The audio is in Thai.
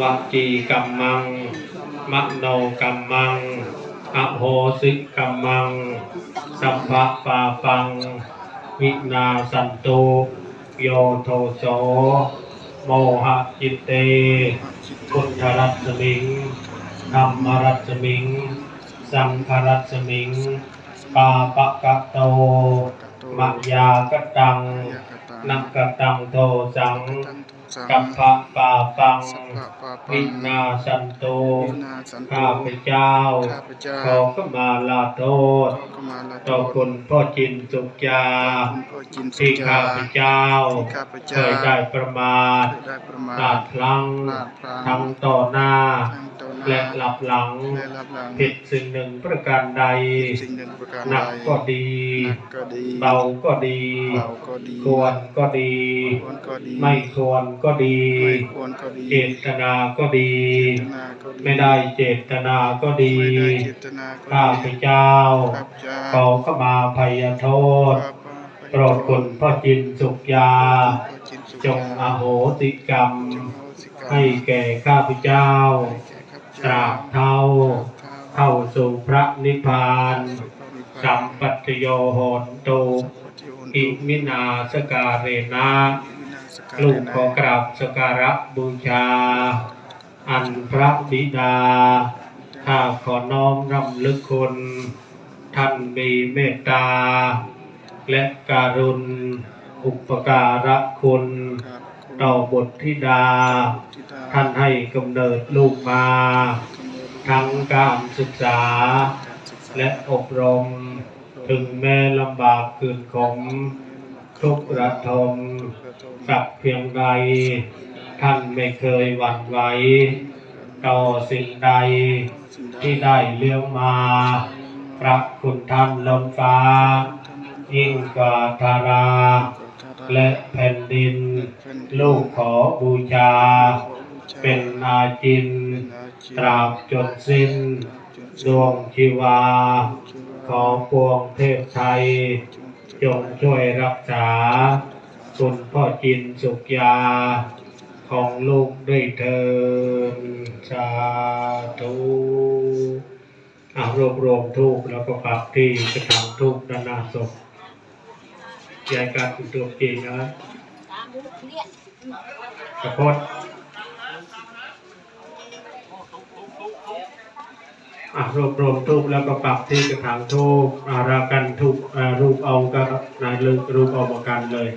วจีกัมมัง มโนกัมมังอโหสิกัมมัง สัพพะปาปัง วินาสันตุโยโทโสโมหะจิตเต พุทธรัตมิงธรรมรัตมิง สังฆรัตมิง ปาปะกะโตมะยากะตัง นักกะตังโทสังกัปปะปาปังวินาสันโตข้าพเจ้าข้าพเจ้าขอขมาลาโทษก็มาลาต่อคุณพ่อจินสุขยาพ่อจินสุที่จาข้าพเจ้าที่ข้าพเคเจ้ายได้ประมาทเคยได้ประมาทพลาดพลั้งพลาดพลั้งทั้งต่อหน้าทั้งต่อหน้า และหลับหลังและรับหลังผิดสิ่งหนึ่งประการใดสิ่งหนึ่งประการหนักใดก็ดี หนักก็ดีเบาก็ดี เบาก็ดีควรก็ดี ควรก็ดีไม่ควรก็ดี ไม่ควรก็ดีเจตนาก็ดี เจตนาก็ดีไม่ได้เจตนาก็ดีไม่ได้เจตนาก็ข้าพดีเจ้าข้าพเจ้าขอขมาภัยโทษข้าพเจ้าโปรดคุณพ่อจินสุขยาพ่อจินสุจงอโหสิกรรม จงอโหสิกรรม ให้แก่ข้าพเจ้า ให้แก่ข้าพ ตราบเท่า เข้าสู่พระนิพพานสัมปัตโยโหนตุอิมินาสการเรนะลูกขอกราบสการะบูชา อันพระบิดา ข้าขอน้อมรำลึกคุณ ท่านมีเมตตา และการุณ อุปการะคุณ ต่อบุตรธิดา ท่านให้กำเนิดลูกมา ทั้งการศึกษา และอบรม ถึงแม้ลำบากคืนขมทุกข์ระทมสักเพียงใด ท่านไม่เคยหวั่นไหวต่อสิ่งใดที่ได้เลี้ยวมาพระคุณท่านล้นฟ้า ยิ่งกว่าธารา และแผ่นดิน ลูกขอบูชา เป็นอาจิน ตราบจนสิ้น ดวงชีวา ขอปวงเทพไทย จงช่วยรักษา คุณพ่อจินสุขยา ของลูกด้วยเถินสาธุอ่ารวบรวมทูกแล้วก็ปักที่กระถางทูกด้านหน้าศพ ยายการคุณตัวจริงนะกระพดรวบรวมทูกแล้วก็ปักที่กระถางทูกอารากันทูกรูปเอากันายรูปรูปเอามากันเลย